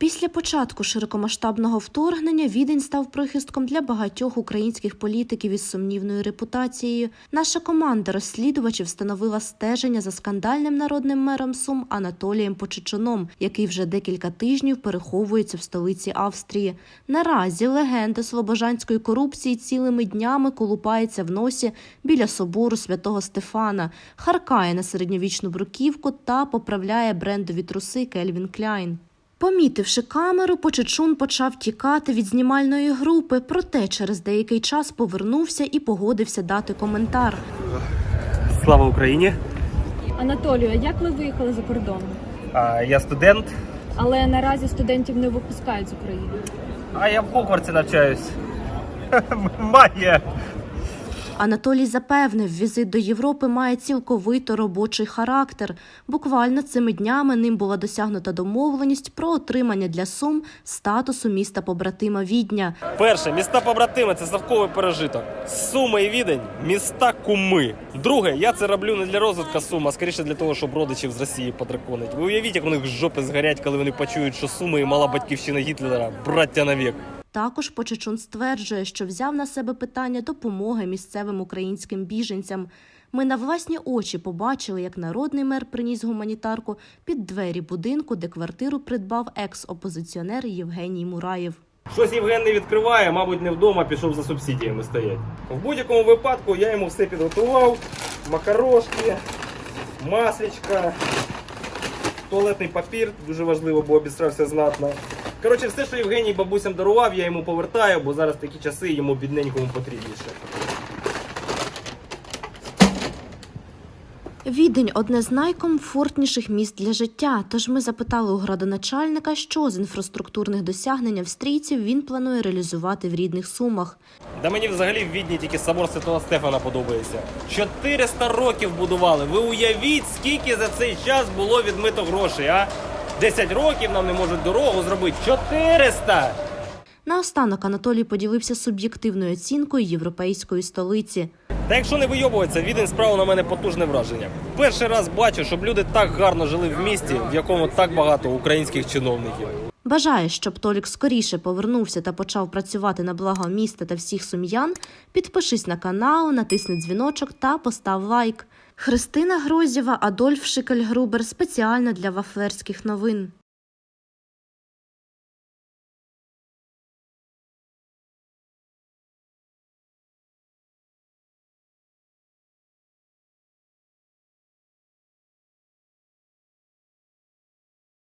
Після початку широкомасштабного вторгнення Відень став прихистком для багатьох українських політиків із сумнівною репутацією. Наша команда розслідувачів встановила стеження за скандальним народним мером Сум Анатолієм Почечуном, який вже декілька тижнів переховується в столиці Австрії. Наразі легенда слобожанської корупції цілими днями колупається в носі біля собору святого Стефана, харкає на середньовічну бруківку та поправляє брендові труси Кельвін Кляйн. Помітивши камеру, Почечун почав тікати від знімальної групи, проте через деякий час повернувся і погодився дати коментар. Слава Україні! Анатолію, а як ви виїхали за кордон? А, я студент, Але наразі студентів не випускають з України. а я в Хогвартсі навчаюсь. Магія! Анатолій запевнив, візит до Європи має цілковито робочий характер. Буквально цими днями ним була досягнута домовленість про отримання для Сум статусу міста побратима Відня. Перше, міста побратими це совковий пережиток. Суми і відень міста куми. Друге, я це роблю не для розвитку Сум, а скоріше для того, щоб родичів з Росії подраконить. Ви уявіть, як у них жопи згорять, коли вони почують, що Суми і мала батьківщина Гітлера, браття навік. Також Почечун стверджує, що взяв на себе питання допомоги місцевим українським біженцям. Ми на власні очі побачили, як народний мер приніс гуманітарку під двері будинку, де квартиру придбав екс-опозиціонер Євгеній Мураєв. Щось Євген не відкриває, мабуть, не вдома, пішов за субсидіями стоять. В будь-якому випадку я йому все підготував: макарошки, масличка, туалетний папір, дуже важливо, бо обістрався знатно. Коротше, все, що Євгеній бабусям дарував, я йому повертаю, бо зараз такі часи йому бідненькому потрібніше. Відень одне з найкомфортніших міст для життя. Тож ми запитали у градоначальника, що з інфраструктурних досягнень австрійців він планує реалізувати в рідних сумах. Да мені взагалі в Відні тільки собор Святого Стефана подобається. 400 років будували. Ви уявіть, скільки за цей час було відмито грошей, а? 10 років нам не можуть дорогу зробити. 400! Наостанок Анатолій поділився суб'єктивною оцінкою європейської столиці. Та якщо не вийобуватися, відень справа на мене потужне враження. Перший раз бачу, щоб люди так гарно жили в місті, в якому так багато українських чиновників. Бажає, щоб Толік скоріше повернувся та почав працювати на благо міста та всіх сум'ян. Підпишись на канал, натисни дзвіночок та постав лайк. Христина Грозєва, Адольф Шикельгрубер спеціально для вафлерських новин.